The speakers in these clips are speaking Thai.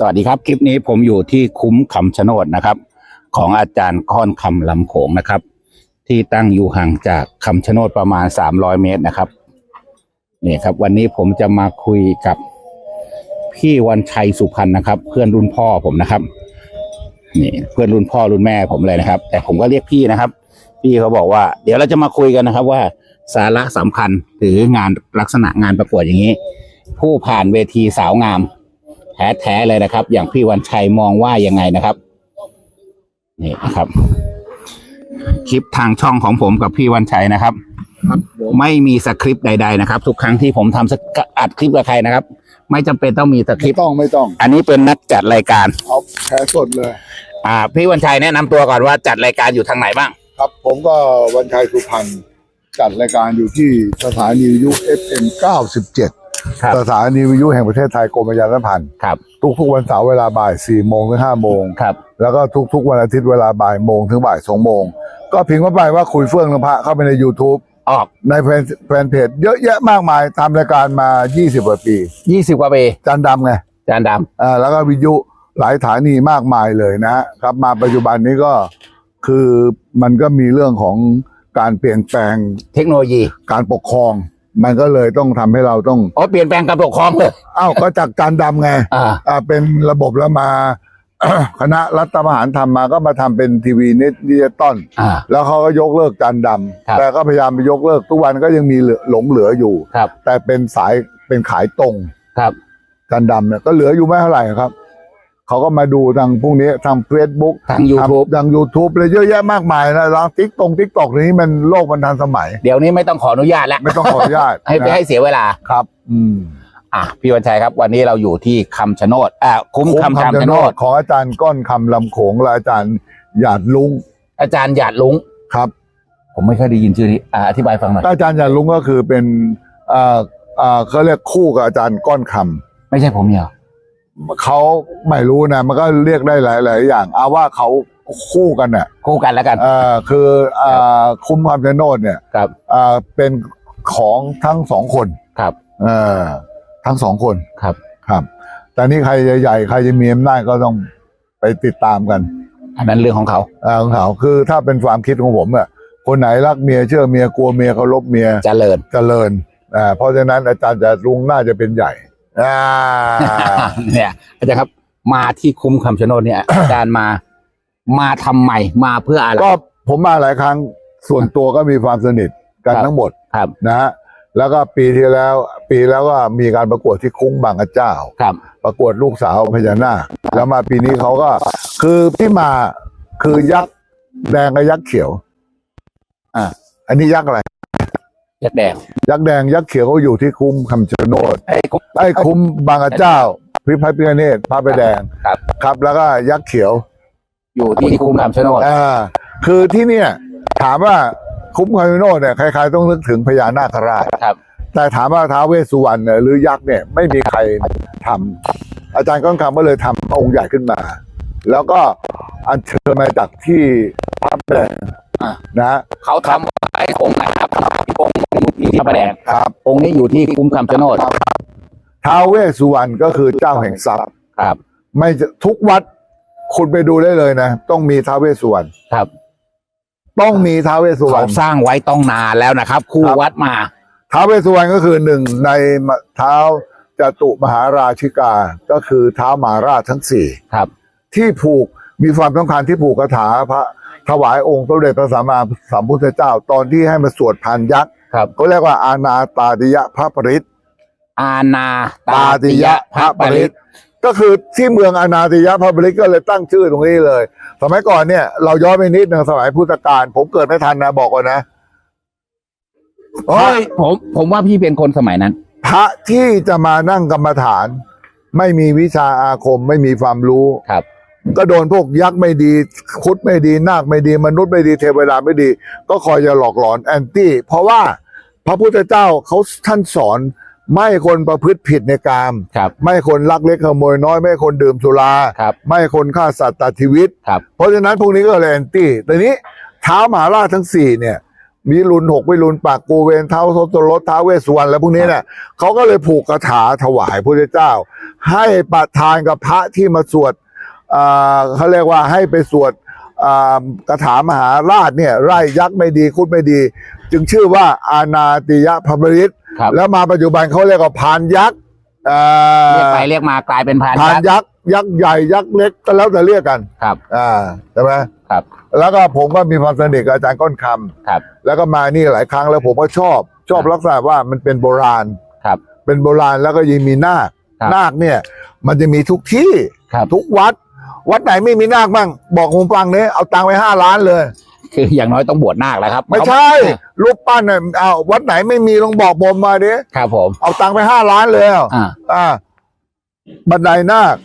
สวัสดีครับ คลิปนี้ผมอยู่ที่คุ้มคำชะโนดนะครับ ของอาจารย์ค่อนคำลำโขงนะครับ ที่ตั้งอยู่ห่างจากคำชะโนดประมาณ 300 เมตรนะครับนี่ครับ วันนี้ผมจะมาคุยกับพี่วันชัยสุพรรณนะครับ เพื่อนรุ่นพ่อผมนะครับนี่เพื่อนรุ่นพ่อรุ่นแม่ผมเลยนะครับ แต่ผมก็เรียกพี่นะครับ พี่เขาบอกว่า เดี๋ยวเราจะมาคุยกันนะครับ ว่าสาระสำคัญหรืองานลักษณะงานประกวดอย่างนี้ ผู้ผ่านเวทีสาวงาม แท้ๆเลยนะครับ อย่างพี่วันชัยมองว่ายังไงนะครับนี่นะครับ คลิปทางช่องของผมกับพี่วันชัยนะครับ ไม่มีสคริปต์ใด ๆนะครับ ทุกครั้งที่ผมทำสกอัดคลิปกับใครนะครับ ไม่จำเป็นต้องมีสคริไม่ปต์ต้องไม่ต้อง อันนี้เป็นนักจัดรายการ เอาแพ้สดเลย อ่า พี่วันชัยแนะนำตัวก่อนว่าจัดรายการอยู่ทางไหนบ้าง ครับผมก็วันชัยสุพรรณจัดรายการอยู่ที่สถานีวิทยุ FM 97 ครับ สถานีวิทยุแห่งประเทศไทยกรมประชาสัมพันธ์ครับ ทุกๆวันเสาร์เวลาบ่าย4โมงถึง5โมงครับ แล้วก็ทุกๆวันอาทิตย์เวลาบ่ายโมงถึงบ่าย2โมง ก็พิมพ์เข้าไปว่าคุยเฟื่องลำพระเข้าไปใน YouTube ออก ในแฟนแฟนเพจเยอะแยะมากมายทำรายการมา 20กว่าปียี่สิบกว่าปีจานดำไงจานดอ่าแล้วก็วิทยุหลายสถานีมากมายเลยนะฮะครับ มาปัจจุบันนี้ก็คือมันก็มีเรื่องของการเปลี่ยนแปลงำเทคโนโลยีการปกครอง มันก็เลยต้องทำให้เราต้อง อ๋อเปลี่ยนแปลงการปกครองเลย อ้าวก็จากจานดำไงอ่า อ่าเป็นระบบแล้วมา คณะรัฐประหารทำมาก็มาทำเป็นทีวีนิดิจิตอลอ่า แล้วเขาก็ยกเลิกจานดครับำแต่ก็พยายามไปยกเลิกทุกวันก็ยังมีเหลือหลงเหลืออยู่ ครับแต่เป็นสายเป็นขายตรงครับกันดำเนี่ยก็เหลืออยู่ไม่เท่าไหร่ครับ เขาก็มาดูทางพวกนี้ทางเฟซบุ๊กทาง YouTube ทางยูทูบเลยเยอะแยะมากมายนะทางทิกตงทิกตอกนี้มันโลกมันทันสมัย เดี๋ยวนี้ไม่ต้องขออนุญาตแล้ว ไม่ต้องขออนุญาตให้ไปนะให้เสียเวลา ครับ อืม อะพี่วันชัยครับ วันนี้เราอยู่ที่คำชะโนดอ่าคุ้มคุ้มคำคำชะชะโนโนดดของอาจารย์ก้อนคำลำโขงและอาจารย์หยาดลุงอาจารย์หยาดลุงครับ ผมไม่เคยได้ยินชื่อนี้อ่าอธิบายฟังหน่อยอาจารย์หยาดลุงก็คือเป็นเอ่อเอ่อเขาเรียกคู่กับอาจารย์ก้อนคำไม่ใช่ผมเนี่ย เขาไม่รู้นะมันก็เรียกได้หลาย ๆ อย่างเอาว่าเขาคู่กันเนี่ยคู่กันแล้วกันเอ่อคือเอ่อคุ้มคำชะโนดเนี่ยครับอ่าเป็นของทั้งสองคนครับเออทั้งสองคนครับครับ แต่นี่ใครใหญ่ๆใครจะมีอำนาจก็ต้องไปติดตามกันอันนั้นเรื่องของเขาเอ่อของเขาคือถ้าเป็นความคิดของผมอะคนไหนรักเมียเชื่อเมียกลัวเมียเคารพเมียเจริญเจริญอ่าเพราะฉะนั้นอาจารย์จะลุงน่าจะเป็นใหญ่ อ่า เนี่ยอาจารย์ครับมาที่คุ้มคำชะโนดเนี่ย อาจารย์มามาทำไมมาเพื่ออะไรก็ผมมาหลายครั้งส่วนตัวก็มีความสนิทกันครับทั้งหมดครับ นะฮะแล้วก็ปีที่แล้ว ปีแล้วก็มีการประกวดที่คุ้งบางกระเจ้า ครับ ประกวดลูกสาวพญานาคแล้วมาปีนี้เขาก็ คือที่มาคือยักษ์แดงกับยักษ์เขียว อ่า อันนี้ยักษ์อะไร ยักษ์แดง ยักษ์แดงยักษ์เขียวเขาอยู่ที่คุ้มคำชะโนดไอ้ยคุ้มไอ้คุ้มบางกระเจ้า พิพัฒน์พิฆเนศพระไปแดงครับ ครับ แล้วก็ยักษ์เขียว อยู่ที่คุ้มคำชะโนดอ่าคือที่เนี่ย ถามว่าคุ้มคำชะโนดเนี่ยใครๆต้องนึกถึงพญานาคราชครับ แต่ถามว่าท้าวเวสสุวรรณเนี่ยหรือยักษ์เนี่ยไม่มีใครทำอาจารย์ก้องคำก็เลยทำองค์ใหญ่ขึ้นมา แล้วก็อัญเชิญมาจากที่พระประแดงอะนะเขาทำไอ้องค์ไหนครับ องค์อยู่ที่พระประแดงครับ องค์นี้อยู่ที่คุ้มคำชะโนดท้าวเวสสุวรรณก็คือเจ้าแห่งทรัพย์ครับ ไม่จะทุกวัดคุณไปดูได้เลยนะ ต้องมีท้าวเวสสุวรรณครับ ต้องมีท้าวเวสสุวรเขารณสร้างไว้ต้องนานแล้วนะครับ คู่ครับวัดมาท้าวเวสสุวรรณก็คือหนึ่งในเท้าวจตุมหาราชิกา ก็คือเท้าวมหาราชทั้งสี่ ครับ ที่ผูกมีความสำคัญที่ผูกคาถาพระ ถวายองค์สมเด็จพระสัมมาสัมพุทธเจ้า ตอนที่ให้มาสวดพันยักษ์ครับ เขาเรียกว่าอาณาตาติยะพระปริตอาณาตาติยะพระปริตก็คือที่เมืองอาณาติยะพระปริตก็เลยตั้งชื่อตรงนี้เลย สมัยก่อนเนี่ย เราย้อนไปนิดหนึ่งสมัยพุทธกาลผมเกิดไม่ทันนะบอกก่อนนะเฮ้ยผม ผมว่าพี่เป็นคนสมัยนั้น พระที่จะมานั่งกรรมฐาน ไม่มีวิชาอาคมไม่มีความรู้ครับ ก็โดนพวกยักษ์ไม่ดี คุดไม่ดี นาคไม่ดี มนุษย์ไม่ดี เทวดาไม่ดี ก็คอยจะหลอกหลอนแอนตี้ เพราะว่าพระพุทธเจ้าเขาท่านสอนไม่ให้คนประพฤติผิดในกามครับไม่ให้คนลักเล็กขโมยน้อย ไม่ให้คนดื่มสุราครับไม่ให้คนฆ่าสัตว์ตัดชีวิตครับเพราะฉะนั้นพวกนี้ก็เลยแอนตี้แต่นี้เท้ามหาราชทั้งสี่เนี่ยวิรุณหกวิรุณปากกูเวนเท้าทศรถท้าวเวสสุวรรณแล้วพวกนี้เนี่ยเขาก็เลยผูกคาถาถวายพระเจ้า ให้ประทานกับพระที่มาสวดอ่า เขาเรียกว่าให้ไปสวดอ่ากถามหาราชเนี่ยไร่ยักษ์ไม่ดีคุดไม่ดี จึงชื่อว่าอานาติยะพบริตครับแล้วมาปัจจุบันเขาเรียกว่าพานยักษ์อ่าเรียกไปเรียกมากลายเป็นพานพานยักษ์ยักษ์ยักษ์ใหญ่ยักษ์เล็กก็แล้วแต่เรียกกันครับอ่าใช่ไหมครับ แล้วก็ผมก็มีความสนิทกับอาจารย์ก้อนคำครับ แล้วก็มานี่หลายครั้งแล้วผมก็ชอบชอบครับลักษณะว่ามันเป็นโบราณครับ เป็นโบราณแล้วก็ยังมีนาคครับนาคเนี่ย มันจะมีทุกที่ครับทุกวัด วัดไหนไม่มีนาคบ้างบอกผมฟังเนี่ยเอาตังค์ไปห้าล้านเลย คืออย่างน้อยต้องบวชนาคแล้วครับไม่ใช่รูปปั้นเนี่ยเอาวัดไหนไม่มีลองบอกผมมาดิครับ ผมเอาตังค์ไปห้าล้านเลยอะอ่าอ่าบันไดนาค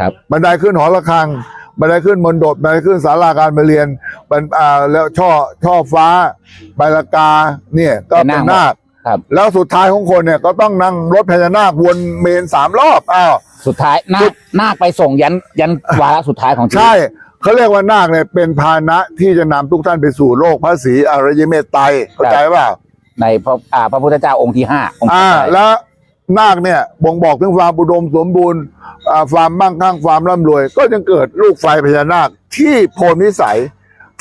ครับบันไดขึ้นหอระฆังบันไดขึ้นมนดบบันไดขึ้นศาลาการประเรียนบันอ่าแล้วช่อช่อฟ้าใบละกาเนี่ยก็เป็นเป็นนานาคคครับแล้วสุดท้ายของคนเนี่ยก็ต้องนั่งรถพญานาควนเมนสามรอบอ้าว สุดท้ายนาคนาคไปส่งยันยันวาระสุดท้ายของชีวิต ใช่เขาเรียกว่านาคเนี่ยเป็นพาหนะที่จะนำทุกท่านไปสู่โลกพระศรีอริยเมตไตรเข้าใจเปล่า ในพระอ่าพระพุทธเจ้าองค์ที่ห้าองค์อ่า สุดท้ายแล้วนาคเนี่ยบ่งบอกถึงความอุดมสมบูรณ์อ่าความมั่งคั่งความร่ำรวย ก็จึงเกิดลูกไฟพญานาคที่โพลนิสัย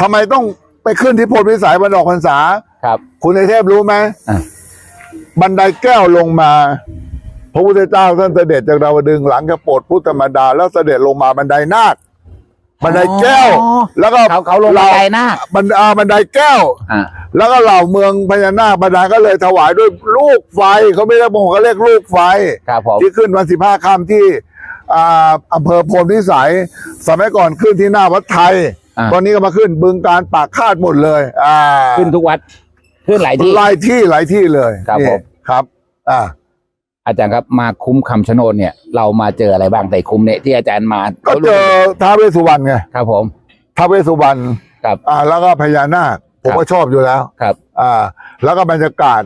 ทำไมต้องไปขึ้นที่โพลนิสัยวันออกพรรษา ครับ คุณในเทพรู้ไหมอะ บันไดแก้วลงมา พระพุทธเจ้าท่านเสด็จจากดาวดึงส์หลังจากโปรดพุทธมารดา แล้วเสด็จลงมาบันไดนาคบันไดแก้วอ๋อแล้วก็เขาเขาลงบันไดนาคบันอ่าบันไดแก้วอ่าแล้วก็เหล่าเมืองพญานาคบันไดก็เลยถวายด้วยลูกไฟเขาไม่ได้บอกเขาเรียกลูกไฟครับผมที่ขึ้นวันสิบห้าค่ำที่อ่าอำเภอโพลพิสัย สมัยก่อนขึ้นที่หน้าวัดไทยอ่าตอนนี้ก็มาขึ้นบึงการปากคาดหมดเลย อ่า ขึ้นทุกวัด ขึ้นหลายที่หลายที่หลายที่เลย ครับนี่ผมครับ อ่า อาจารย์ครับมาคุ้มคำชะโนดเนี่ย เรามาเจออะไรบ้างในคุ้มเนี่ยที่อาจารย์มาก็เจอท้าวเวสสุวรรณไงครับผมท้าวเวสสุวรรณครับอ่าแล้วก็พญานาคผมครับก็ชอบอยู่แล้วครับ อ่า แล้วก็บรรยากาศ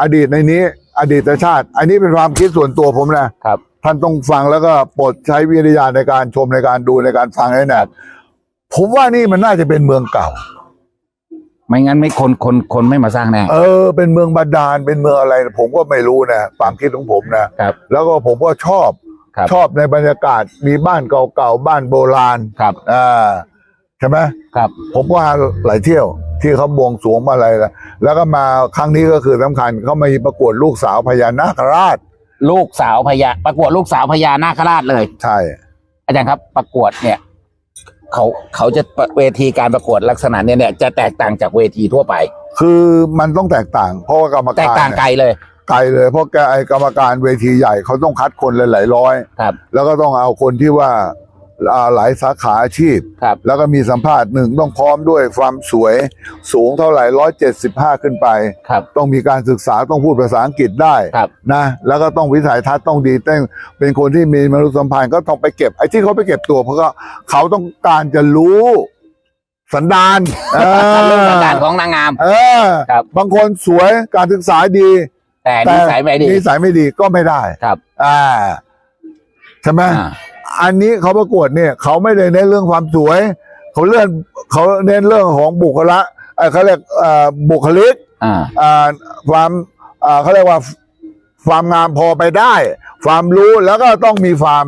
อดีตในนี้ อดีตชาติ อันนี้เป็นความคิดส่วนตัวผมนะครับ ท่านต้องฟังแล้วก็โปรดใช้วิทยาณในการชมในการดูในการฟังให้แน่ผมว่านี่มันน่าจะเป็นเมืองเก่า ไม่งั้นไม่คนคนคนไม่มาสร้างแน่ เออ เป็นเมืองบาดาลเป็นเมืองอะไร ผมก็ไม่รู้นะความคิดของผมนะครับ แล้วก็ผมก็ชอบครับชอบในบรรยากาศมีบ้านเก่าๆบ้านโบราณครับอ่าใช่ไหมครับ ผมว่าหลายเที่ยว ที่เขาบวงสรวงมาอะไรแล้วแล้วก็มาครั้งนี้ก็คือสำคัญเขามาประกวดลูกสาวพญานาคราช ลูกสาวพญาประกวดลูกสาวพญานาคราชเลย ใช่ อาจารย์ครับประกวดเนี่ย เขาเขาจะเวทีการประกวดลักษณะเนี่ยเนี่ยจะแตกต่างจากเวทีทั่วไป คือมันต้องแตกต่าง เพราะว่ากรรมแตการกต่างเนี่ยไกลเลย ไกลเลยเพราะแกไอกรรมการเวทีใหญ่เขาต้องคัดคนหลายๆร้อย ครับ แล้วก็ต้องเอาคนที่ว่าอ่า หลายสาขาอาชีพ ครับ แล้วก็มีสัมภาษณ์หนึ่งต้องพร้อมด้วยความสวยสูงเท่าไหร่ร้อยเจ็ดสิบห้าขึ้นไป ครับต้องมีการศึกษาต้องพูดภาษาอังกฤษได้ครับ นะแล้วก็ต้องวิสัยทัศน์ต้องดีต้องเป็นคนที่มีมนุษยสัมพันธ์ก็ต้องไปเก็บไอ้ที่เขาไปเก็บตัว เพราะก็เขาต้องการจะรู้สันดานเอเรื่องอสันดานของนางงาม เออครับ บางคนสวยการศึกษาดี แต่นิสัยไม่ดี นิสัยไม่ดีก็ไม่ได้ครับ อ่าใช่ไหม อ่า อันนี้เขาประกวดเนี่ยเขาไม่ได้เน้นเรื่องความสวย เขาเลื่อนเขาเน้นเรื่องของบุคละเอ่อเขาเรียกเอ่อบุคลิกอ่าอ่าความอ่าเขาเรียกว่าความงามพอไปได้ ความรู้แล้วก็ต้องมีความ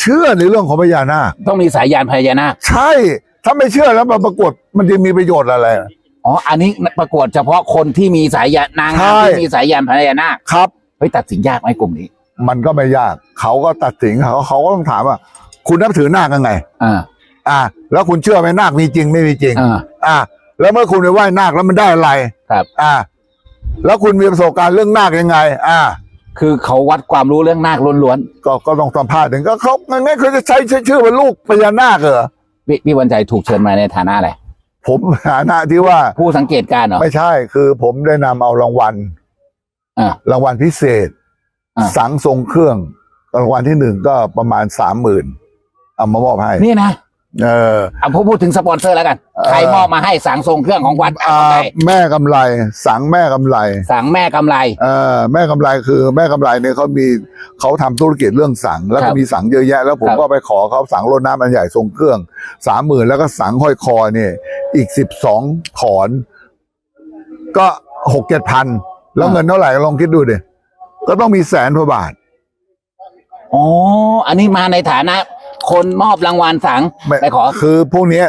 เชื่อในเรื่องของพญานาคต้องมีสายยานพญานาคใช่ ถ้าไม่เชื่อแล้วมาประกวดมันจะมีประโยชน์อะไรอ๋ออันนี้ประกวดเฉพาะคนที่มีสายยานนางงามใช่ที่มีสายยานพญานาคครับเฮ้ยตัดสินยากไหมกลุ่มนี้ มันก็ไม่ยาก เขาก็ตัดสินเขาเขาก็ต้องถามว่า คุณนับถือนาคยังไง อ่า อ่า แล้วคุณเชื่อไหมนาคมีจริงไม่มีจริง อ่า อ่า แล้วเมื่อคุณไปไหว้นาคแล้วมันได้อะไร ครับ อ่า แล้วคุณมีประสบการณ์เรื่องนาคยังไง อ่า คือเขาวัดความรู้เรื่องนาคล้วนก็ก็ต้องสัมภาษณ์ถึงก็เขาไม่เคยจะใช้ชื่อว่าลูกพญานาคเหรอๆพี่พี่วันใจถูกเชิญมาในฐานะอะไร ผมฐานะที่ว่า ผู้สังเกตการณ์เหรอ ไม่ใช่คือผมได้นำเอารางวัลอ่ารางวัลพิเศษอ่า สังทรงเครื่องรางวัลที่หนึ่งก็ประมาณสามหมื่นเอามามอบให้ นี่นะ เออเอาพูดถึงสปอนเซอร์แล้วกันเอ่อใครมอบมาให้สังทรงเครื่องของวัดอ่าอะไรแม่กำไร สังแม่กำไรสังแม่กำไรเออแม่กำไรคือแม่กำไรเนี่ยเขามีเขาทำธุรกิจเรื่องสัง แล้วครัก็บมีสังเยอะแยะ แล้วผมครับก็ไปขอเขาสังรถน้ำมันใหญ่ทรงเครื่องสามหมื่นแล้วก็สังห้อยคอเนี่ยอีกสิบสองขอน ก็หกเจ็ดพันแล้วอ่าเงินเท่าไหร่ลองคิดดูดิ ก็ต้องมีแสนกว่าบาท อ๋อ อันนี้มาในฐานะ คนมอบรางวัลสังไม่ไปขอ คือพวกเนี้ย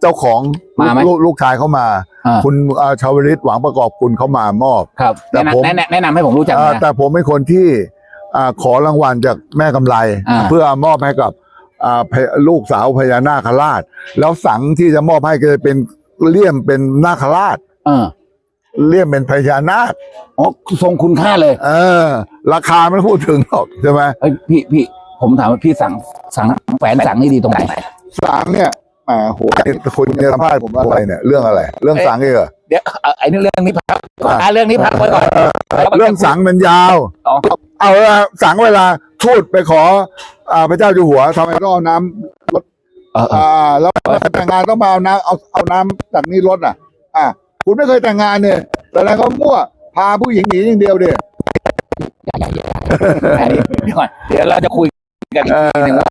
เจ้าของมาไหมลูกลูกชายเขามา อ่า คุณเอ่อชาวลิตหวังประกอบคุณเขามามอบ ครับแต่แนะผม นำแนะนำแนะนำให้ผมรู้จักหเอ่น่ออยนะ แต่ผมเป็นคนที่อ่าขอรางวัลจากแม่กำไร อ่า เพื่อมอบให้กับอ่าพญลูกสาวพญานาคราช แล้วสังที่จะมอบให้ก็จะเป็นเลี่ยมเป็นนาคราช เออ เลี่ยมเป็นพญานาคอ๋อทรงคุณค่าเลย เออ ราคาไม่พูดถึงหรอกใช่ไหมเอ้ยพี่พี่ผมถามว่าพี่สั่งสั่งแหวนสั่งนี่ดีตรงไหนสังเนี่ยแหมโหคุณจะสัมภาษณ์ผมว่าอะไรเนี่ยเรื่องอะไร เรื่องสังเองเหรอเดี๋ยวเอาไอ้นี่เรื่องนี้พักก่อนอะเรื่องนี้พักไว้ก่อนเรื่องสังมันยาว อ๋อเอาละสังเวลาทูตไปขออ่าพระเจ้าอยู่หัวทำไมต้องเอาน้ำเออเอออ่า แล้วแต่งงานต้องมาเอาน้ำเอาเอาน้ำจากนี้รถอะ อ่า คุณไม่เคยแต่งงานเนี่ยแต่แล้วก็มั่วพาผู้หญิงหนีอย่างเดียวเดียอันนี้เดี๋ยวก่อนเดี๋ยวเราจะคุยกันอีกทีหนึ่งว่า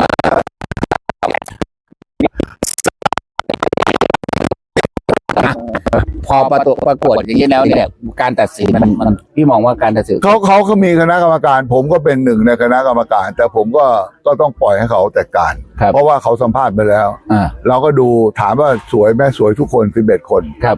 พอประตูประกวดอย่างนี้แล้วเนี่ยการตัดสินมันมันพี่มองว่าการตัดสินเขาเขาก็มีคณะกรรมการ ผมก็เป็นหนึ่งในคณะกรรมการ แต่ผมก็ก็ต้องปล่อยให้เขาจัดการรเพราะว่าเขาสัมภาษณ์ไปแล้วเราก็ดูถามว่าสวยไหมสวยทุกคนสิบเอ็ดคนครับ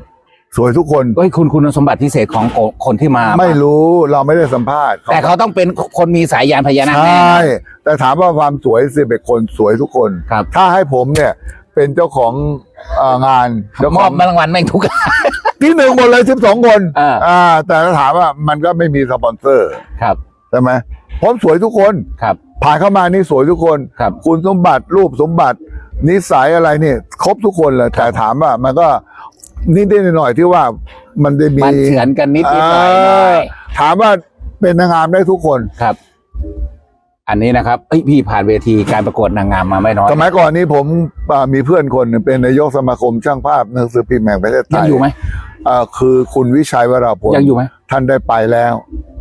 สวยทุกคนเฮ้ยคุณคุณสมบัติพิเศษของคนที่มา ไม่รู้เราไม่ได้สัมภาษณ์ แต่เขาต้องเป็นคนมีสายยานพญานาคใชแน่่แต่ถามว่าความสวยสิบเอ็ดคนสวยทุกคน ครับถ้าให้ผมเนี่ยเป็นเจ้าของเอ่องานเจ้ามขออบงรางวัลแม่งทุก ที่หนึ่งหมดเลยสิบสองคนอ่า อ่าแต่ถ้าถามว่ามันก็ไม่มีสปอนเซอร์ครับใช่ไหมผมสวยทุกคน ครับ ผ่านเข้ามานี่สวยทุกคน ครับ คุณสมบัติรูปสมบัตินิสัยอะไรนี่ครบทุกคนเลยแต่ถามว่ามันก็ นิดๆหน่อยๆที่ว่ามันจะมีมันเฉือนกันนิดนิดหน่อยหน่อยเออถามว่าเป็นนางงามได้ทุกคนครับ อันนี้นะครับเอ้ยพี่ผ่านเวทีการประกวดนางงามมาไม่น้อยสมัยก่อนนี้ผมอ่ามีเพื่อนคนหนึ่งเป็นนายกสมาคมช่างภาพหนังสือพิมพ์แห่งประเทศไทยังยอยู่ไหมอ่าคือคุณวิชัยวราพลยังอยู่ไหมท่านได้ไปแล้ว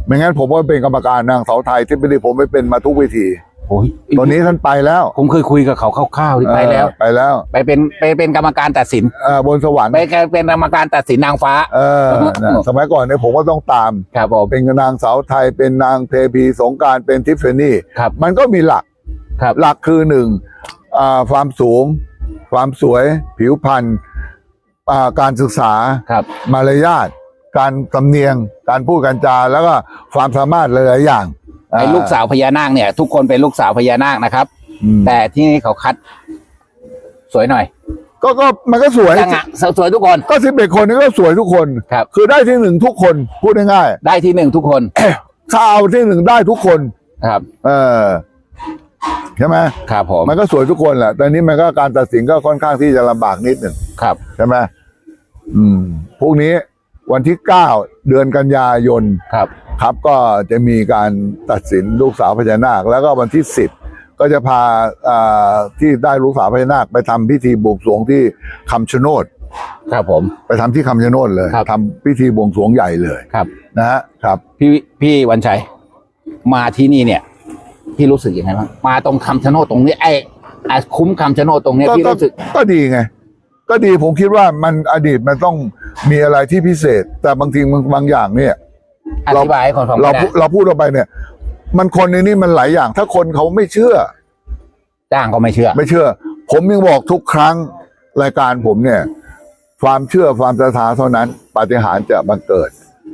ไม่งั้นผมก็เป็นกรรมการนางเสาไทยที่ไม่ได้ผมไปเป็นมาทุกเวที โอ้ยตอนนี้ท่านไปแล้ว ผมเคยคุยกับเขาคร่าวๆที่ไปแล้วเออไปแล้ว ไปเป็นไปเป็นกรรมการตัดสินเอ่อบนสวรรค์ไปเป็นกรรมการตัดสินนางฟ้า เออนะสมัยก่อนเนี่ยผมก็ต้องตามครับผมเป็นนางสาวไทยเป็นนางเทพีสงกรารเป็นทิฟฟานี่ครับมันก็มีหลักครับหลักคือหนึ่งอ่าความสูง ความสวยผิวพรรณอ่าการศึกษาครับมารยาทการสำเนียง การพูดการจาแล้วก็ความสามารถหลายๆอย่าง ไอ้ลูกสาวพญานาคเนี่ย ทุกคนเป็นลูกสาวพญานาคนะครับอืมแต่ที่นี่เขาคัด สวยหน่อย ก็ก็มันก็สวยสง่าสวยทุกคน ก็สิบเอ็ดคนนี้ก็สวยทุกคนครับคือได้ที่หนึ่งทุกคนพูดง่ายได้ที่หนึ่งทุกคนๆถ้าเอาที่หนึ่งได้ทุกคนครับ เออใช่ไหมครับผมมันก็สวยทุกคนแหละแต่นี้มันก็การตัดสินก็ค่อนข้างที่จะลำบากนิดหนึ่งครับใช่ไหมอืมพรุ่งนี้วันที่เก้าเดือนกันยายนครับ ครับก็จะมีการตัดสินลูกสาวพญานาค แล้วก็วันที่สิบก็จะพาอ่าที่ได้ลูกสาวพญานาคไปทำพิธีบวงสรวงที่คำชะโนดครับผม ไปทำที่คำชะโนดเลยครับทำพิธีบวงสรวงใหญ่เลยครับ นะฮะครับ พี่พี่วันชัยมาที่นี่เนี่ย พี่รู้สึกยังไงบ้างมาตรงคำชะโนดตรงนี้ไอ้ไอ้คุ้มคำชะโนดตรงเนี้ยก็พี่ก็รู้สึกก็ดีไงก็ดีผมคิดว่ามันอดีตมันต้องมีอะไรที่พิเศษ แต่บางทีบางบางอย่างเนี่ย อธิบายให้คนฟังเราไม่ได้พูดเราพูดออกไปเนี่ย มันคนในนี้มันหลายอย่าง ถ้าคนเขาไม่เชื่อ จ้างก็ไม่เชื่อ ไม่เชื่อ ผมยังบอกทุกครั้งรายการผมเนี่ย ความเชื่อความศรัทธาเท่านั้น ปาฏิหาริย์จะบังเกิด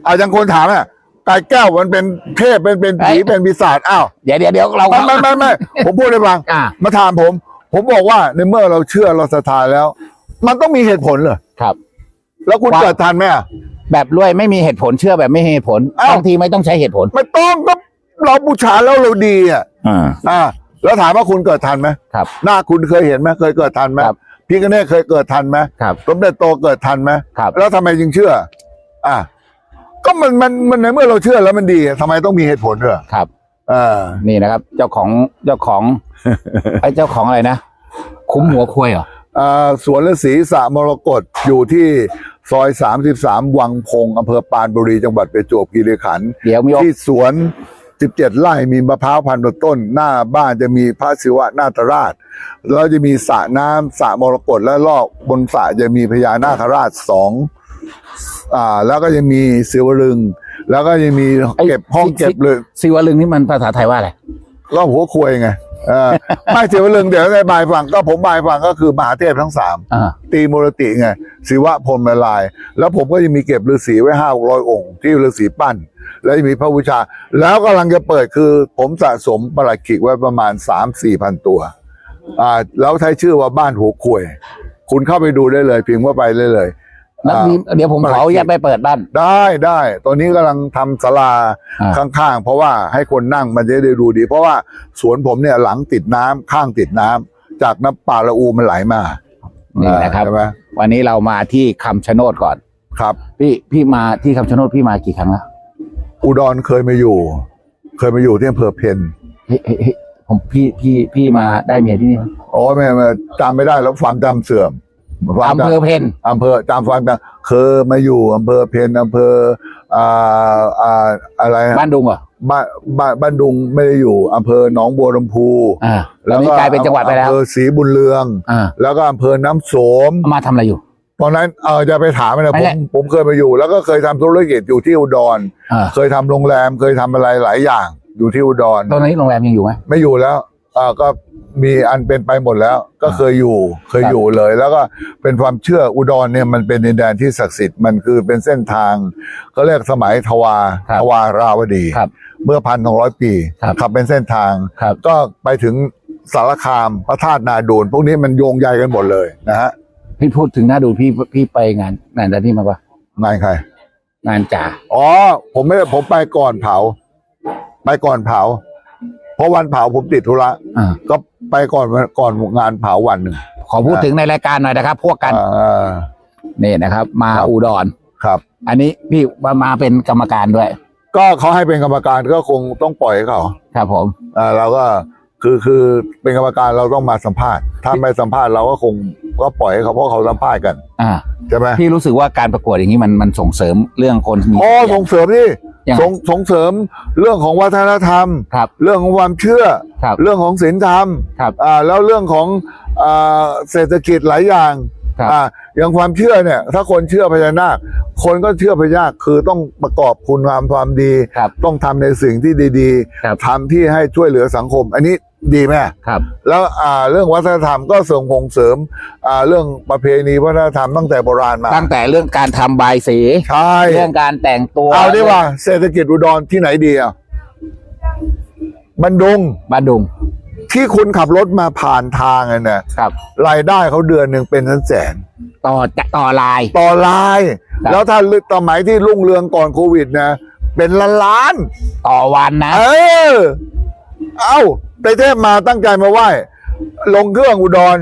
อาอย่างคนถามอะกายแก้วมันเป็นเทพเป็นเป็นผีเอ้ยเป็นปีศาจอ้าวเดี๋ยวเดี๋ยวเดี๋ยวเราไม่ไม่ไม่ไม่ผมพูดให้ฟังอ่ามาถามผม ผมบอกว่าในเมื่อเราเชื่อเราศรัทธาแล้ว มันต้องมีเหตุผลเหรอครับ แล้วคุณว่าเกิดทันไหมอะ แบบรวยไม่มีเหตุผลเชื่อแบบไม่มีเหตุผลเอ้าบางทีไม่ต้องใช้เหตุผล ไม่ต้องก็เราบูชาแล้วเราดีอะอ่า อ่า แล้วถามว่าคุณเกิดทันไหมครับหน้าคุณเคยเห็นไหมเคยเกิดทันไหมครับ พี่กเนศเคยเกิดทันไหมครับ สมเด็จโตเกิดทันไหมครับ แล้วทำไมจึงเชื่อ อะก็มันมันมันในเมื่อเราเชื่อแล้วมันดีทำไมต้องมีเหตุผลด้วยครับเออนี่นะครับ เจ้าของเจ้าของ ไอ้เจ้าของอะไรนะ คุ้มหัวควายเหรอ อ่าสวนฤาษีสระมรกตอยู่ที่ ซอย 33 วังพงอำเภอปรานบุรีจังหวัดประจวบคีรีขันธ์เดี๋ยวมีโอที่สวน 17 ไร่มีมะพร้าวพันธุ์ต้น หน้าบ้านจะมีพระศิวะนาตราช แล้วจะมีสระน้ำสระมรกตและรอบบนสระจะมีพญานาคราชสองอ่า แล้วก็ยังมีศิวลึง แล้วก็ยังมีเก็บห้องเก็บเลยศิวลึงนี่มันภาษาไทยว่าอะไร ก็หัวควยไง เออไม่ศิวลึงเดี๋ยวในบายฝั่งก็ผมบายฝั่งก็คือมหาเทพทั้งสามอ่า ตีมูรติไงศิวะพรหมละลาย แล้วผมก็ยังมีเก็บฤาษีไว้ห้าร้อยองค์ ที่ฤาษีปั้น แล้วยังมีพระบูชา แล้วกำลังจะเปิดคือ ผมสะสมประหลัดขิกไว้ประมาณสามสี่พันตัว อ่าแล้วใช้ชื่อว่าบ้านหัวควย คุณเข้าไปดูได้เลยพิมพ์เข้าไปเลยเลย แล้วมีเดี๋ยวผมขออนุญาตไปเปิดบ้าน ได้ได้ตอนนี้กำลังทำศาลาอ่าข้างๆ เพราะว่าให้คนนั่งมันจะได้ดูดี เพราะว่าสวนผมเนี่ยหลังติดน้ำข้างติดน้ำจากน้ำป่าละอูมันไหลมานี่นะครับใช่ไหมวันนี้เรามาที่คำชะโนดก่อนครับ พี่พี่มาที่คำชะโนดพี่มากี่ครั้งแล้วอุดรเคยมาอยู่ เคยมาอยู่ที่อำเภอเพนเฮ้ยเฮ้ยเฮ้ยผมพี่พี่พี่มาได้เมียที่นี่ไหมโอ้ไม่ไม่จำไม่ได้แล้วความจำเสื่อมความ อำจำเภอเพนอำเภอจำความจำเคยมาอยู่อำเภอเพนอำเภออ่าอ่าอะไรอะบ้านดุงเหรอบ้านบ้านบ้านดุงไม่ได้อยู่อำเภอหนองบัวลำพูอ่าแล้วนี้กลายเป็นจังหวัดไปแล้วอำเภอศรีบุญเรืองอ่าแล้วก็อำเภอน้ำโสมมาทำอะไรอยู่ตอนนั้นเออจะไปถามนะไม่ผใช่มผมเคยมาอยู่ แล้วก็เคยทำธุรกิจอยู่ที่อุดรอ่าเคยทำโรงแรมเคยทำอะไรหลายอย่างอยู่ที่อุดร ตอนนี้โรงแรมยังอยู่ไหมไม่อยู่แล้วอ่าก็ มีอันเป็นไปหมดแล้ว ก็เคยอยู่เคยครับอยู่เลย แล้วก็เป็นความเชื่ออุดรเนี่ยมันเป็นดินแดนที่ศักดิ์สิทธิ์มันคือเป็นเส้นทางก็เรียกสมัยทวาครับทวาราวดีครับเมื่อพันสองร้อยปีครับขับเป็นเส้นทางครับก็ไปถึงสารคามพระธาตุนาดูนพวกนี้มันโยงใยกันหมดเลยนะฮะพี่พูดถึงหน้าดูพี่พี่ไปงานงานอะไรที่มาปะนายใคร งานจ่าอ๋อ ผมไม่ได้ผมไปก่อนเผา ไปก่อนเผา เพราะวันเผาผมติดธุระอ่าก็ ไปก่อนก่อนงานเผาวันหนึ่งขอพูดถึงในรายการหน่อยนะครับ พวกกันอ่านี่นะครับ มาครับอุดรครับ อันนี้พี่มามาเป็นกรรมการด้วย ก็เขาให้เป็นกรรมการก็คงต้องปล่อยให้เขาครับผมอ่าเราก็คือคือเป็นกรรมการเราต้องมาสัมภาษณ์ ถ้าไม่สัมภาษณ์เราก็คงก็ปล่อยให้เขาเพราะเขาสัมภาษณ์กัน อ่าใช่ไหมพี่รู้สึกว่าการประกวดอย่างนี้มันมันส่งเสริมเรื่องคนมีอ๋อส่งเสริมนี่ ยังไง ส่งส่งเสริมเรื่องของวัฒนธรรม ครับ เรื่องของความเชื่อ ครับ เรื่องของศีลธรรมครับอ่าแล้วเรื่องของอ่าเศรษฐกิจหลายอย่างครับอ่าอย่างความเชื่อเนี่ย ถ้าคนเชื่อพญานาค คนก็เชื่อพญานาคคือต้องประกอบคุณงามความดี ครับ ต้องทำในสิ่งที่ดีครับ ๆทำที่ให้ช่วยเหลือสังคม อันนี้ ดีไหมครับ แล้วอ่าเรื่องวัฒนธรรมก็ส่งส่งเสริมอ่าเรื่องประเพณีวัฒนธรรมตั้งแต่โบราณมา ตั้งแต่เรื่องการทำบายสีใช่เรื่องการแต่งตัวเอาดีว่าเศรษฐกิจอุดรที่ไหนดีอะบันดุงบ้านดุง ที่คุณขับรถมาผ่านทางอะเนี่ยครับรายได้เขาเดือนหนึ่งเป็นแสนต่อจะต่อลายๆต่อลายครับแล้วถ้าสมัยที่รุ่งเรืองก่อนโควิดนะ เป็นล้านล้าน ต่อวันนะๆเออ เอ้า ไปเทพมาตั้งใจมาไหว้ลงเครื่องอุดร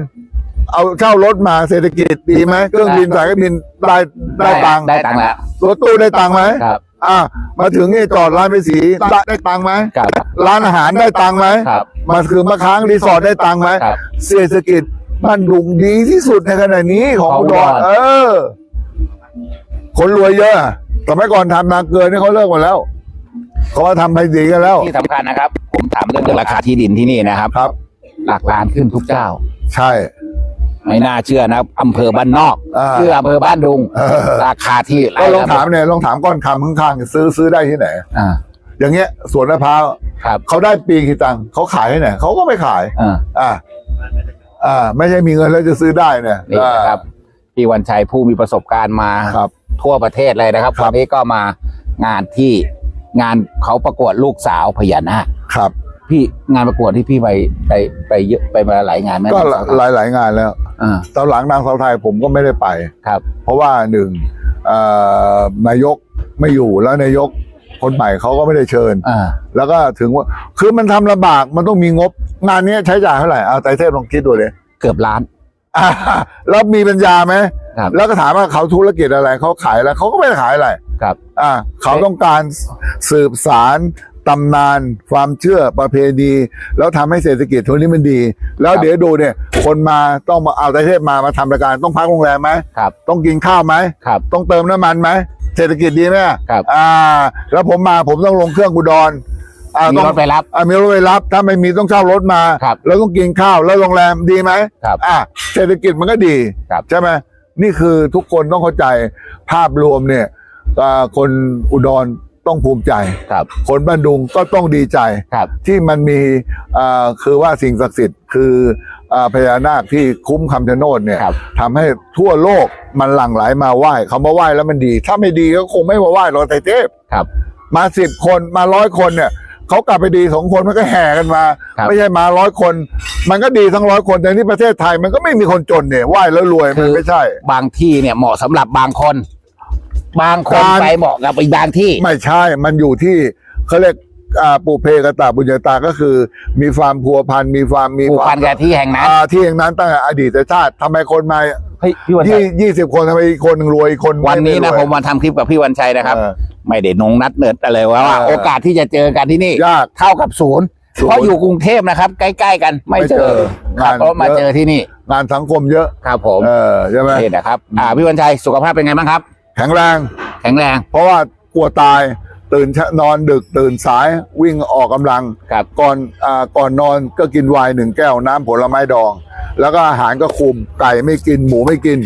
เอาเช่ารถมาเศรษฐกิจดีไหมเครื่องบินสายการบินได้ได้ตังค์ได้ตังค์แล้วรถตู้ได้ตังค์ไหมครับ อะมาถึงนี่จอดร้านไปสีได้ได้ตังค์ไหมครับ ร้านอาหารได้ตังค์ไหมครับมาคือมาค้างรีสอร์ทได้ตังค์ไหมครับเศรษฐกิจบ้านดุงดีที่สุดในขณะนี้ของของอุอุดดรรเออ คนรวยเยอะสมัยก่อนทำนาเกินนี่เขาเลิกหมดแล้ว เขามาทำไปดีกันแล้ว ที่สำคัญนะครับ ผมถามเรื่องราคาที่ดินที่นี่นะครับ ครับ หลักล้านขึ้นทุกเจ้า ใช่ ไม่น่าเชื่อนะครับอำเภอบ้านนอกอ่า ชื่ออำเภอบ้านดุงเออราคาที่หลาก็ยลองถามเนี่ยลองถามก้อนคำข้างๆซื้อซื้อได้ที่ไหน อ่าอย่างเงี้ยสวนมะพร้าวครับเขาได้ปีกี่ตังค์เขาขายที่ไหนเขาก็ไม่ขาย อ่า อ่า อ่า ไม่ใช่มีเงินแล้วจะซื้อได้เนี่ยนี่นะครับพี่วันชัยผู้มีประสบการณ์มาครับ ทั่วประเทศเลยนะครับครับวันนี้ก็มางานที่ งานเขาประกวดลูกสาวพญานาคครับ พี่งานประกวดที่พี่ไปไปไปเยอะไปมาหลายงานไหมก็นางสาวไทยหลายหลายๆงานแล้วอ่าตอนหลังนางสาวไทยผมก็ไม่ได้ไป ครับ เพราะว่าหนึ่งเอ่อนายกไม่อยู่แล้วนายกคนใหม่เขาก็ไม่ได้เชิญ อ่า แล้วก็ถึงว่าคือมันทำลำบากมันต้องมีงบ งานนี้ใช้จ่ายเท่าไหร่เอาไตรเทพลองคิดดูเลยเกือบล้าน อ่าแล้วมีปัญญาไหม ครับ แล้วก็ถามว่าเขาธุรกิจอะไรเขาขายอะไรเขาก็ไม่ได้ขายอะไรครับ อ่าเขาต้องการสืบสารตำนานความเชื่อประเพณี แล้วทำให้เศรษฐกิจทุนนี้มันดี แล้วครับเดี๋ยวดูเนี่ย คนมาต้องมาเอาไตรเทพมามาทำรายการต้องพักโรงแรมไหมครับต้องกินข้าวไหมครับต้องเติมน้ำมันไหมเศรษฐกิจดีไหมครับอ่า แล้วผมมาผมต้องลงเครื่องอุดรอ่ามีต้องรถไปรับอ่ามีรถไปรับ ถ้าไม่มีต้องเช่ารถมาครับแล้วต้องกินข้าวแล้วโรงแรมดีไหมครับอ่าเศรษฐกิจมันก็ดีครับใช่ไหม นี่คือทุกคนต้องเข้าใจภาพรวมเนี่ยอ่าคนอุดรต้องภูมิใจครับคนบ้านดุงก็ต้องดีใจครับที่มันมีอ่าคือว่าสิ่งศักดิ์สิทธิ์คืออ่าพญานาคที่คุ้มคำชะโนดเนี่ยครับทำให้ทั่วโลกมันหลั่งไหลมาไหว้เขามาไหว้แล้วมันดี ถ้าไม่ดีก็คงไม่มาไหว้หรอกไตรเทพครับมาสิบคนมาร้อยคนเนี่ย เขากลับไปดีสองคนมันก็แห่กันมา ครับ ไม่ใช่มาร้อยคน มันก็ดีทั้งร้อยคนแต่ที่ประเทศไทยมันก็ไม่มีคนจนเนี่ยไหว้แล้วรวยมันไม่ใช่ บางที่เนี่ยเหมาะสำหรับบางคน บางคนการ ไปเหมาะกับอีกบางที่ ไม่ใช่มันอยู่ที่เขาเรียกอ่าปุเพกตาบุญญาตาก็คือ มีความพัวพันมีความมีผูกควาพัมนกับที่แห่งนั้น อ่าที่อย่างนั้นตั้งแต่อดีตชาติทำไมคนมา เฮ้ยพี่วันชัยี่ยยี่สิบคนทำไมอีกคนหนึ่งรวยอีกคนวันนี้นะไรวย ผมมาทำคลิปกับพี่วันชัยนะครับ เออไม่ได้นงนัดเนิดอะไรว่าว่าเออ โอกาสที่จะเจอกันที่นี่ยาก เท่ากับศูนย์ศูนย์เพราะอยู่กรุงเทพนะครับ ใกล้ๆกันไม่เจอไม่เจอขับรถมาเยอะ เจอที่นี่งานสังคมเยอะ ครับผมเออใช่ไหมนี่นะครับ อ่าพี่วันชัยสุขภาพเป็นไงบ้างครับ แข็งแรง แข็งแรงเพราะว่ากลัวตาย ตื่นเช้านอนดึกตื่นสายวิ่งออกกำลัง ครับก่อนอ่าก่อนนอนก็กินไวน์หนึ่งแก้วน้ำผลไม้ดอง แล้วก็อาหารก็คุมไก่ไม่กิน หมูไม่กิน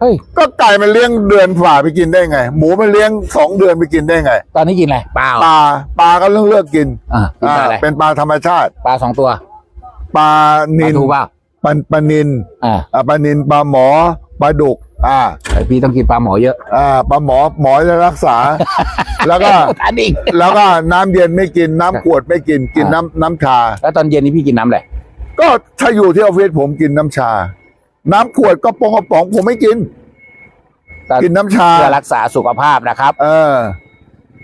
เฮ้ย ก็ไก่มันเลี้ยงเดือนฝ่าไปกินได้ไง หมูมันเลี้ยงสองเดือนไปกินได้ไง ตอนนี้กินอะไรเปล่าปลาปลาก็เลือกเลือกกินอ่ากินปลาอะไรอ่าเป็นปลาธรรมชาติ ปลาสองตัวปลาปนิลานทูเปล่าปลาปลานินอ่าอ่าปลานินปลาหมอปลาดุก อ่าไอ้พี่ต้องกินปลาหมอเยอะ อ่าปลาหมอหมอจะรักษา แล้วก็ทานอีกแล้วก็น้ำเย็นไม่กินน้ำขวดไม่กินกินอ่าน้ำน้ำชา แล้วตอนเย็นนี้พี่กินน้ำอะไรก็ถ้าอยู่ที่ออฟฟิศผมกินน้ำชา น้ำขวดก็ปองกระป๋องผมไม่กิน ตอนกินน้ำชา เพื่อรักษาสุขภาพนะครับ เออ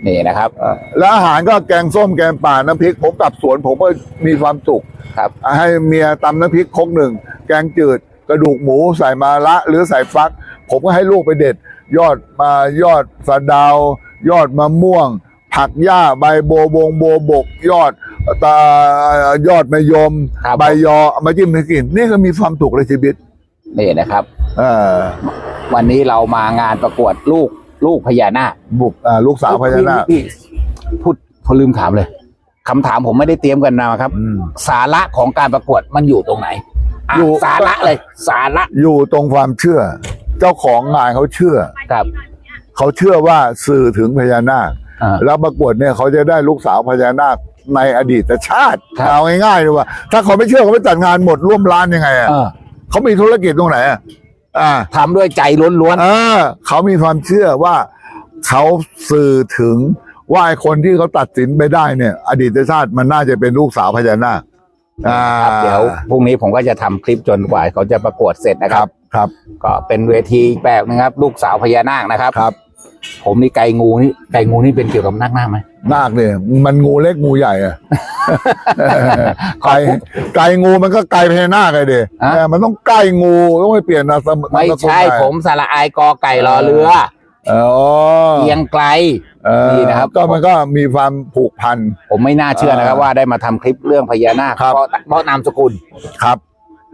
นี่นะครับเออแล้วอาหารก็แกงส้มแกงป่าน้ำพริก ผมกลับสวนผมก็มีความสุขครับ ให้เมียตำน้ำพริกครกหนึ่ง แกงจืด กระดูกหมูใส่มาละหรือใส่ฟัก ผมก็ให้ลูกไปเด็ด ยอดมายอดสะเดาว ยอดมะม่วง ผักหญ้าใบโบวบงโบบก ยอดตายอดมะยมครับ ใบยอเอามาจิ้มให้กิน นี่ก็มีความสุขในชีวิตนี่นะครับ เออวันนี้เรามางานประกวดลูกลูกพญานาคบุกอ่าลูกสาวพญานาคพี่พี่พูดผมลืมถามเลยคำถามผมไม่ได้เตรียมกันนะครับ อืม สาระของการประกวดมันอยู่ตรงไหนอะอยู่ สาระเลย สาระอยู่ตรงความเชื่อ เจ้าของงานเขาเชื่อ ครับ เขาเชื่อว่าสื่อถึงพญานาค อ่า แล้วประกวดเนี่ยเขาจะได้ลูกสาวพญานาคในอดีตชาติครับ เอาง่ายๆเลยว่า ถ้าเขาไม่เชื่อเขาไม่จัดงานหมดร่วมล้านยังไงอะเออเขามีธุรกิจตรงไหนอะอ่า ทำด้วยใจล้วน เออเขามีความเชื่อว่าเขาสื่อถึงว่าไอ้คนที่เขาตัดสินไปได้เนี่ย อดีตชาติมันน่าจะเป็นลูกสาวพญานาคอ่า ๆ ครับ เดี๋ยวพรุ่งนี้ผมก็จะทำคลิปจนกว่าเขาจะประกวดเสร็จนะคครัรับบ ครับ ก็เป็นเวทีแปลกนะครับ ลูกสาวพญานาคนะครับ ครับ ผมนี่ไก่งูนี่ไก่งูนี่เป็นเกี่ยวกับนาคนาคไหม นาคเนี่ยมันงูเล็กงูใหญ่อะขอบไก่คุณไก่งูมันก็ไก่พญานาคเลยเดฮะเออมันต้องไก่งูต้องไปเปลี่ยนนามสกุลไม่ใช่นามสกุลผมสระอายกอไก่รอเรือเอออ๋อเอียงไกล เออนี่นะครับ ก็มันก็มีความผูกพัน ผมไม่น่าเชื่อนะครับเออว่าได้มาทำคลิปเรื่องพญานาคครับ เพราะเพราะนามสกุล ครับ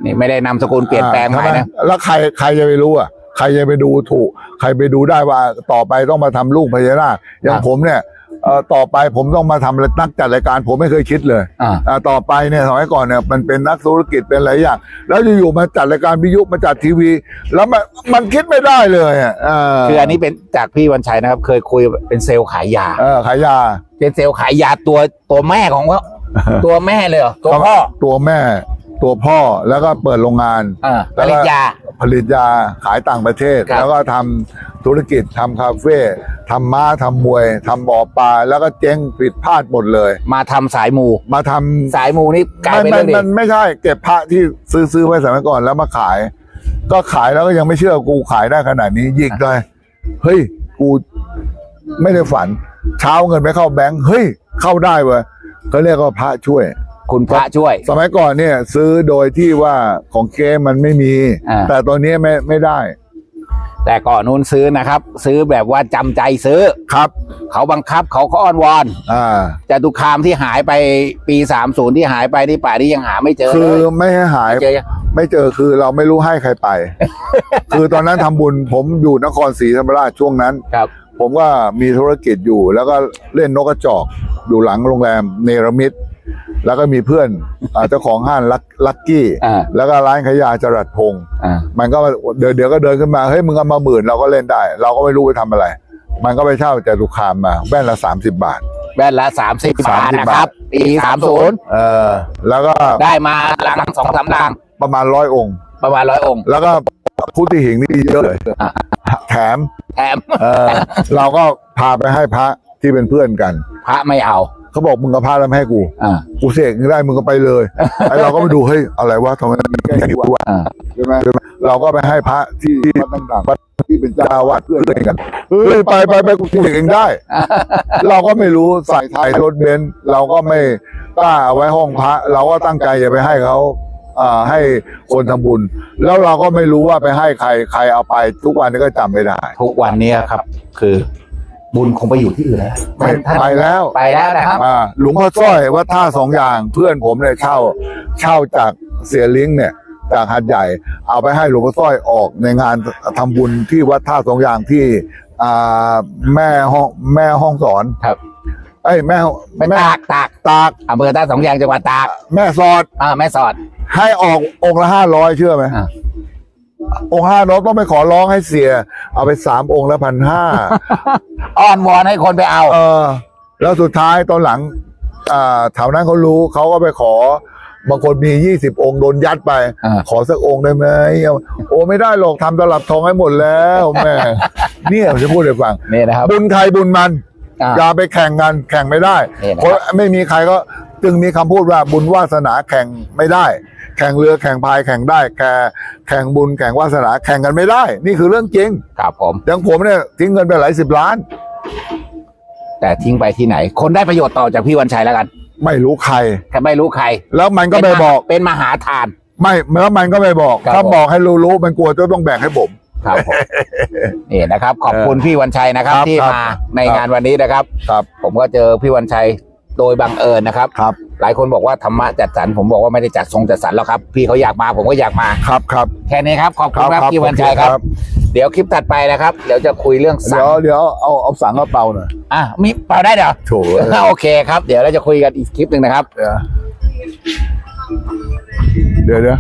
นี่ไม่ได้นามสกุลเปลี่ยนแปลงใหม่ช่นะแล้วใครใครจะไปรู้อะใครจะไปดูถูก ใครไปดูได้ว่าต่อไปต้องมาทำลูกพญานาคอย่างผมเนี่ยเอ่อต่อไปผมต้องมาทำนักจัดรายการผมไม่เคยคิดเลยอ่าอ่าต่อไปเนี่ยสมัยก่อนเนี่ยมันเป็นนักธุรกิจเป็นหลายอย่าง แล้วอยู่ๆมาจัดรายการวิทยุมาจัดทีวี แล้วมันมันคิดไม่ได้เลยอะเออคืออันนี้เป็นจากพี่วันชัยนะครับ เคยคุยเป็นเซลล์ขายยาเออขายยา เป็นเซลล์ขายยาตัวตัวแม่ของเขาตัวแม่เลยเหรอตัวพ่อตัวแม่ ตัวพ่อแล้วก็เปิดโรงงานอ่าผลิตยา ผลิตยาขายต่างประเทศ ครับ แล้วก็ทำธุรกิจทำคาเฟ่ทำม้าทำมวยทำบ่อปลาแล้วก็เจ๊งผิดพลาดหมดเลย มาทำสายมู มาทำ สายมูนี่กลายไม่เป็นไม่เรื่องดีมันไม่ใช่เก็บพระที่ซื้อซื้อไว้สมัยก่อนแล้วมาขาย ก็ขายแล้วก็ยังไม่เชื่อกูขายได้ขนาดนี้หยิกเลยเฮ้ย กูไม่ได้ฝัน เช้าเงินไม่เข้าแบงค์เฮ้ยเข้าได้เว้ยเขาเรียกว่าพระช่วย คุณพระช่วย สมัยก่อนเนี่ย ซื้อโดยที่ว่าของเก๊มันไม่มี อ่า แต่ตอนนี้ไม่ไม่ได้แต่ก่อนนู้นซื้อนะครับ ซื้อแบบว่าจำใจซื้อ ครับ เขาบังคับเขาก็อ้อนวอนอ่า จตุคามที่หายไปปี 30 ที่หายไปที่ป่านี้ยังหาไม่เจอคืเลอยไม่ให้หาย เจอยังไม่เจอคือเราไม่รู้ให้ใครไป คือตอนนั้นทำบุญผมอยู่นครศรีธรรมราชช่วงนั้น ครับ ผมก็มีธุรกิจอยู่แล้วก็เล่นนกกระจอกอยู่หลังโรงแรมเนรมิต แล้วก็มีเพื่อนอ่าเจ้าของห้างลักลักกี้ อ่า แล้วก็ร้านขายยาจรัดพงศ์อ่า มันก็เดี๋ยวเดี๋ยวก็เดินขึ้นมาเฮ้ยมึงเอามาหมื่นเราก็เล่นได้ เราก็ไม่รู้ไปทำอะไร มันก็ไปเช่าจตุคามมาแว่นละสามสิบบาท แว่นละสามสิบบาท30 นะครับปีสามศูนย์เออ แล้วก็ได้มาหลังสองสามลังประมาณร้อยองค์ ประมาณร้อยองค์ แล้วก็พุทธิหิงนี่เยอะเลยอะ แถมแถมเออเราก็พาไปให้พระที่เป็นเพื่อนกัน พระไม่เอา เขาบอกมึงกับพระแล้วไม่ให้กูอ่า กูเสกมึงได้มึงก็ไปเลยไอเราก็ไปดูเฮ้ยอะไรวะทำไมมันแก้หิววะอ่า ใช่ไหมเราก็ไปให้พระที่วัดต่างๆวัดที่เป็นเจ้าอาวาดเพื่อนกันเฮ้ยไปไปไปกูเสกเองได้ เราก็ไม่รู้ใส่ไทยรถเบนซ์เราก็ไม่กล้าเอาไว้ห้องพระ เราก็ตั้งใจจะไปให้เขาอ่าให้คนทำบุญ แล้วเราก็ไม่รู้ว่าไปให้ใครใครเอาไปทุกวันนี้ก็จำไม่ได้ ทุกวันเนี้ยครับ คือ บุญคงไปอยู่ที่อื่นแล้วไปไปแล้วไปแล้วนะครับอ่าหลวงพ่อสร้อยวัดท่าสองอย่างเพื่อนผมเนี่ยเช่า เช่าจากเสียลิงเนี่ยจากหัดใหญ่ เอาไปให้หลวงพ่อสร้อยออกในงานทำบุญที่วัดท่าสองอย่างที่อ่าแม่ห้องแม่ห้องสอนครับ เอ้ยแม่ไปแม่ตากตากตากอำเภอท่าสองยางจังหวัดตาก แม่สอดอ่าแม่สอด ให้ออกองค์ละห้าร้อยเชื่อไหม อ่าองค์ห้าร้อยต้องไปขอร้องให้เสีย เอาไปสามองค์ละพันห้าอ้อนวอนให้คนไปเอา เออ แล้วสุดท้ายตอนหลังอ่าแถวนั้นเขารู้เขาก็ไปขอบางคนมียี่สิบองค์โดนยัดไป อ่า ขอสักองค์ได้ไหมโอ้ไม่ได้หรอกทำตลับทองให้หมดแล้วแม่เนี่ยผมจะพูดให้ฟัง นี่นะครับ บุญใครบุญมันอ่าอย่าไปแข่งกันแข่งไม่ได้นี่นะครับ เพราะไม่มีใครก็จึงมีคำพูดว่าบุญวาสนาแข่งไม่ได้ แข่งเรือแข่งพายแข่งได้แข่แข่งบุญแข่งวาสนาแข่งกันไม่ได้ นี่คือเรื่องจริงครับผมอย่างผมเนี่ยทิ้งเงินไปหลายสิบล้าน แต่ทิ้งไปที่ไหน คนได้ประโยชน์ต่อจากพี่วันชัยแล้วกัน ไม่รู้ใครแค่ไม่รู้ใคร แล้วมันก็ไม่บอกเป็นมหาทาน ไม่แล้วมันก็ไม่บอกครับถ้าผมบอกให้รู้รู้มันกลัวจะต้องแบ่งให้ผมครับผมนี่นะครับ ขอบคุณพี่วันชัยนะครับครับที่ครับมาในครับงานวันนี้นะครับ ครับ ผมก็เจอพี่วันชัยโดยบังเอิญนะครับครับ หลายคนบอกว่าธรรมะจัดสรรผมบอกว่าไม่ได้จัดทรงจัดสรรแล้วครับ พี่เขาอยากมาผมก็อยากมาครับครับ แค่นี้ครับขอบคุณครับพี่วันชัยครับ เดี๋ยวคลิปถัดไปนะครับ เดี๋ยวจะคุยเรื่องสัเดี๋งยวเดี๋ยวเอาเอาสังกระเป๋าหน่อยอะมีเปล่าได้เหรอโถเอ้ยโอเคครับเดี๋ยวเราจะคุยกันอีกคลิปหนึ่งนะครับ เดี๋ยวเดี๋ยวเดี๋ยว